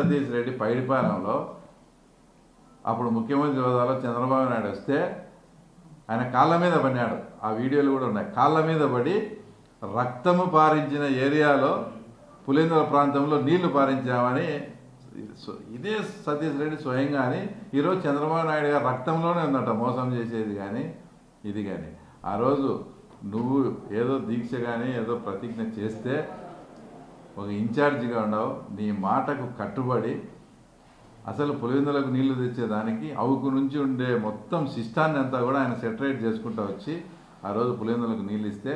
సతీష్ రెడ్డి పైడిపాలెంలో అప్పుడు ముఖ్యమంత్రి హోదాలో చంద్రబాబు నాయుడు వస్తే ఆయన కాళ్ళ మీద పడినాడు. ఆ వీడియోలు కూడా ఉన్నాయి. కాళ్ళ మీద పడి రక్తము పారించిన ఏరియాలో పులేంద్ర ప్రాంతంలో నీళ్ళు పారించామని ఇదే సతీష్ రెడ్డి స్వయంగా అని ఈరోజు చంద్రబాబు నాయుడు గారు రక్తంలోనే ఉందట మోసం చేసేది కానీ ఇది కానీ. ఆ రోజు నువ్వు ఏదో దీక్ష కానీ ఏదో ప్రతిజ్ఞ చేస్తే ఒక ఇన్ఛార్జిగా ఉండవు. నీ మాటకు కట్టుబడి అసలు పులివెందులకు నీళ్ళు తెచ్చేదానికి అవుకు నుంచి ఉండే మొత్తం సిస్టాన్ని అంతా కూడా ఆయన సెటరేట్ చేసుకుంటూ వచ్చి ఆ రోజు పులివెందులకు నీళ్ళు ఇస్తే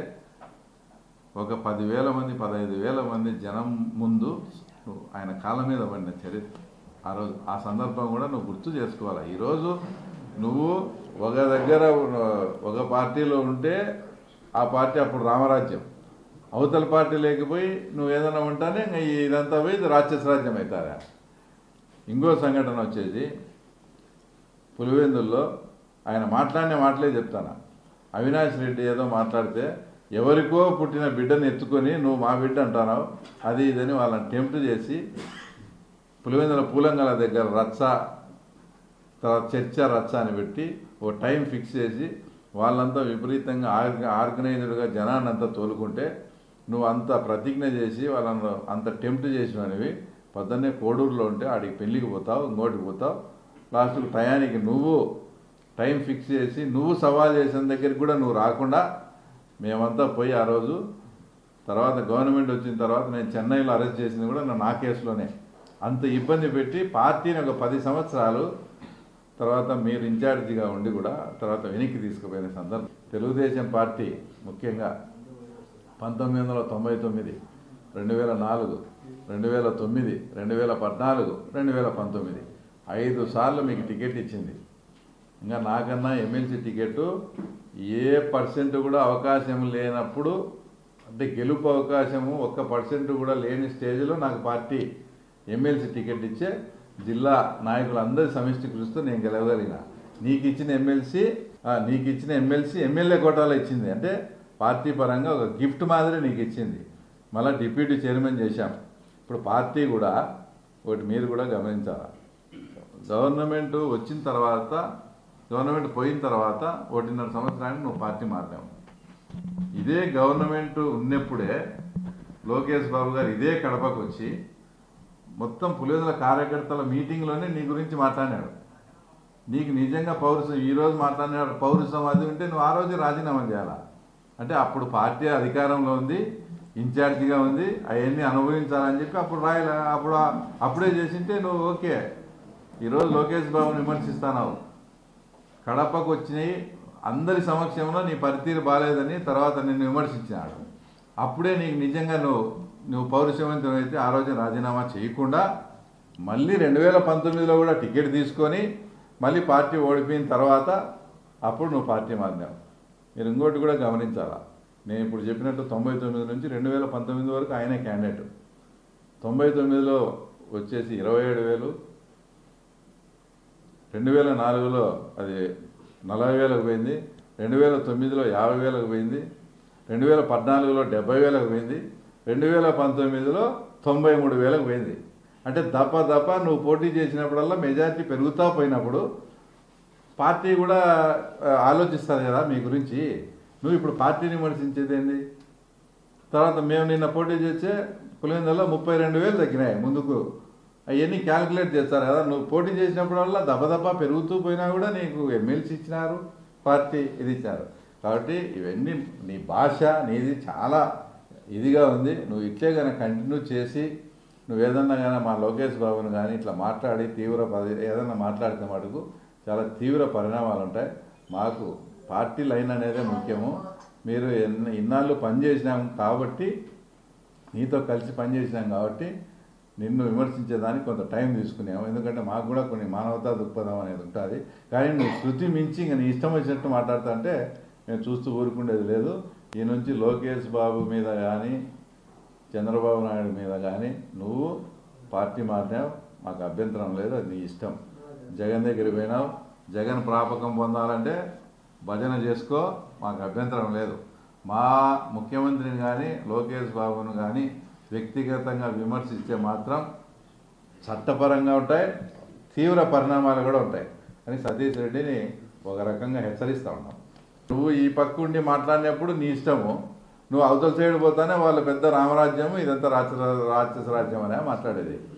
ఒక పదివేల మంది పదహైదు వేల మంది జనం ముందు ఆయన కాళ్ళ మీద పడిన చరిత్ర. ఆ రోజు ఆ సందర్భం కూడా నువ్వు గుర్తు చేసుకోవాలి? ఈరోజు నువ్వు ఒక దగ్గర ఒక పార్టీలో ఉంటే ఆ పార్టీ అప్పుడు రామరాజ్యం. అవతల పార్టీ లేకపోయి నువ్వు ఏదైనా ఉంటానే ఇంకా ఇదంతా పోయి ఇది రాజ్యం అవుతారా ఇంకో సంఘటన వచ్చేసి పులివెందుల్లో ఆయన మాట్లాడిన మాటలే చెప్తాను? అవినాష్ రెడ్డి ఏదో మాట్లాడితే ఎవరికో పుట్టిన బిడ్డను ఎత్తుకొని నువ్వు మా బిడ్డ అంటున్నావు అది ఇదని వాళ్ళని టెంప్ట్ చేసి పులివెందుల పూలంగల దగ్గర రచ్చ తర్వాత చర్చ రచ్చ అని పెట్టి ఓ టైం ఫిక్స్ చేసి వాళ్ళంతా విపరీతంగా ఆర్గ ఆర్గనైజ్డ్గా జనాన్ని అంతా తోలుకుంటే నువ్వు అంత ప్రతిజ్ఞ చేసి వాళ్ళని అంత టెంప్ట్ చేసినవి పొద్దున్నే కోడూరులో ఉంటే ఆడికి పెళ్ళికి పోతావు ఇంకోటికి పోతావు. లాస్ట్కి టయానికి నువ్వు టైం ఫిక్స్ చేసి నువ్వు సవాల్ చేసిన దగ్గరికి కూడా నువ్వు రాకుండా మేమంతా పోయి ఆ రోజు తర్వాత గవర్నమెంట్ వచ్చిన తర్వాత నేను చెన్నైలో అరెస్ట్ చేసింది కూడా నా- నా కేసులోనే. అంత ఇబ్బంది పెట్టి పార్టీని ఒక పది సంవత్సరాలు తర్వాత మీరు ఇన్ఛార్జిగా ఉండి కూడా తర్వాత వెనక్కి తీసుకుపోయిన సందర్భం. తెలుగుదేశం పార్టీ ముఖ్యంగా పంతొమ్మిది వందల తొంభై తొమ్మిది రెండు వేల నాలుగు రెండు వేల తొమ్మిది రెండు వేల పద్నాలుగు రెండు వేల పంతొమ్మిది. ఐదు సార్లు మీకు టికెట్ ఇచ్చింది. ఇంకా నాకన్నా ఎమ్మెల్సీ టికెట్టు ఏ పర్సెంట్ కూడా అవకాశం లేనప్పుడు అంటే గెలుపు అవకాశము ఒక్క పర్సెంట్ కూడా లేని స్టేజ్లో నాకు పార్టీ ఎమ్మెల్సీ టికెట్ ఇచ్చే జిల్లా నాయకులందరి సమిష్టి కృషితో నేను గెలవగలిగిన. నీకు ఇచ్చిన ఎమ్మెల్సీ నీకు ఇచ్చిన ఎమ్మెల్సీ ఎమ్మెల్యే కోటాలో ఇచ్చింది. అంటే పార్టీ పరంగా ఒక గిఫ్ట్ మాదిరి నీకు ఇచ్చింది. మళ్ళీ డిప్యూటీ చైర్మన్ చేశాం. ఇప్పుడు పార్టీ కూడా ఒకటి మీరు కూడా గమనించాలి? గవర్నమెంట్ వచ్చిన తర్వాత గవర్నమెంట్ పోయిన తర్వాత ఒకటిన్నర సంవత్సరానికి నువ్వు పార్టీ మారినావు. ఇదే గవర్నమెంట్ ఉన్నప్పుడే లోకేష్ బాబు గారు ఇదే కడపకు వచ్చి మొత్తం పులివెందుల కార్యకర్తల మీటింగ్లోనే నీ గురించి మాట్లాడాడు నీకు నిజంగా పౌరుషం ఈరోజు మాట్లాడినాడు పౌరుషం అది ఉంటే నువ్వు ఆ రోజు రాజీనామా చేయాలా? అంటే అప్పుడు పార్టీ అధికారంలో ఉంది ఇన్ఛార్జిగా ఉంది అవన్నీ అనుభవించాలని చెప్పి అప్పుడు రాయలే అప్పుడు అప్పుడే చేసింటే నువ్వు ఓకే. ఈరోజు లోకేష్ బాబుని విమర్శిస్తున్నావు కడపకు వచ్చినాయి అందరి సమక్షంలో నీ పరితీరు బాగాలేదని తర్వాత నిన్ను విమర్శించినాడు. అప్పుడే నీకు నిజంగా నువ్వు నువ్వు పౌరుషవంతం అయితే ఆ రోజు రాజీనామా చేయకుండా మళ్ళీ రెండు వేల పంతొమ్మిదిలో కూడా టికెట్ తీసుకొని మళ్ళీ పార్టీ ఓడిపోయిన తర్వాత అప్పుడు నువ్వు పార్టీ మారినావు. మీరు ఇంకోటి కూడా గమనించాలా? నేను ఇప్పుడు చెప్పినట్టు తొంభై తొమ్మిది నుంచి రెండు వేల పంతొమ్మిది వరకు ఆయనే క్యాండిడేట్. తొంభై తొమ్మిదిలో వచ్చేసి ఇరవై ఏడు వేలు రెండు వేల నాలుగులో అది నలభై వేలకు పోయింది రెండు వేల తొమ్మిదిలో యాభై వేలకు పోయింది రెండు వేల పద్నాలుగులో డెబ్బై వేలకు పోయింది రెండు వేల పంతొమ్మిదిలో తొంభై మూడు వేలకు పోయింది. అంటే దప్ప దప్ప నువ్వు పోటీ చేసినప్పుడల్లా మెజారిటీ పెరుగుతా పోయినప్పుడు పార్టీ కూడా ఆలోచిస్తుంది కదా మీ గురించి. నువ్వు ఇప్పుడు పార్టీని విమర్శించేదేంది తర్వాత మేము నిన్న పోటీ చేసే పులివెందులో ముప్పై రెండు వేలు తగ్గినాయి ముందుకు. అవన్నీ క్యాలిక్యులేట్ చేస్తారు కదా. నువ్వు పోటీ చేసినప్పుడల్లా దబదబా పెరుగుతూ పోయినా కూడా నీకు ఎమ్మెల్సీ ఇచ్చినారు పార్టీ ఇది ఇచ్చారు. కాబట్టి ఇవన్నీ నీ భాష నీది చాలా ఇదిగా ఉంది. నువ్వు ఇట్లే కానీ కంటిన్యూ చేసి నువ్వు ఏదన్నా కానీ మా లోకేష్ బాబుని కానీ ఇట్లా మాట్లాడి తీవ్ర పరి ఏదన్నా మాట్లాడితే మటుకు చాలా తీవ్ర పరిణామాలు ఉంటాయి మాకు పార్టీ లైన్ అనేదే ముఖ్యము. మీరు ఎన్ని ఇన్నాళ్ళు పనిచేసినాం కాబట్టి నీతో కలిసి పనిచేసినాం కాబట్టి నిన్ను విమర్శించేదానికి కొంత టైం తీసుకున్నాము ఎందుకంటే మాకు కూడా కొన్ని మానవతా దృక్పథం అనేది ఉంటుంది. కానీ నువ్వు శృతి మించి ఇంకా నీ ఇష్టం వచ్చినట్టు మాట్లాడుతా అంటే మేము చూస్తూ ఊరుకుండేది లేదు. ఈ నుంచి లోకేష్ బాబు మీద కానీ చంద్రబాబు నాయుడు మీద కానీ నువ్వు పార్టీ మారినావు. మాకు అభ్యంతరం లేదు. అది నీ ఇష్టం. జగన్ దగ్గరికి పోయినావు జగన్ ప్రాపకం పొందాలంటే భజన చేసుకో మాకు అభ్యంతరం లేదు. మా ముఖ్యమంత్రిని కానీ లోకేష్ బాబును కానీ వ్యక్తిగతంగా విమర్శిస్తే మాత్రం చట్టపరంగా ఉంటాయి తీవ్ర పరిణామాలు కూడా ఉంటాయి. అని సతీష్ రెడ్డిని ఒక రకంగా హెచ్చరిస్తూ ఉన్నాం. నువ్వు ఈ పక్క ఉండి మాట్లాడినప్పుడు నీ ఇష్టము. నువ్వు అవతల సైడ్ పోతానే వాళ్ళ పెద్ద రామరాజ్యము ఇదంతా రాక్షస రాక్షస రాజ్యం అనే మాట్లాడేది.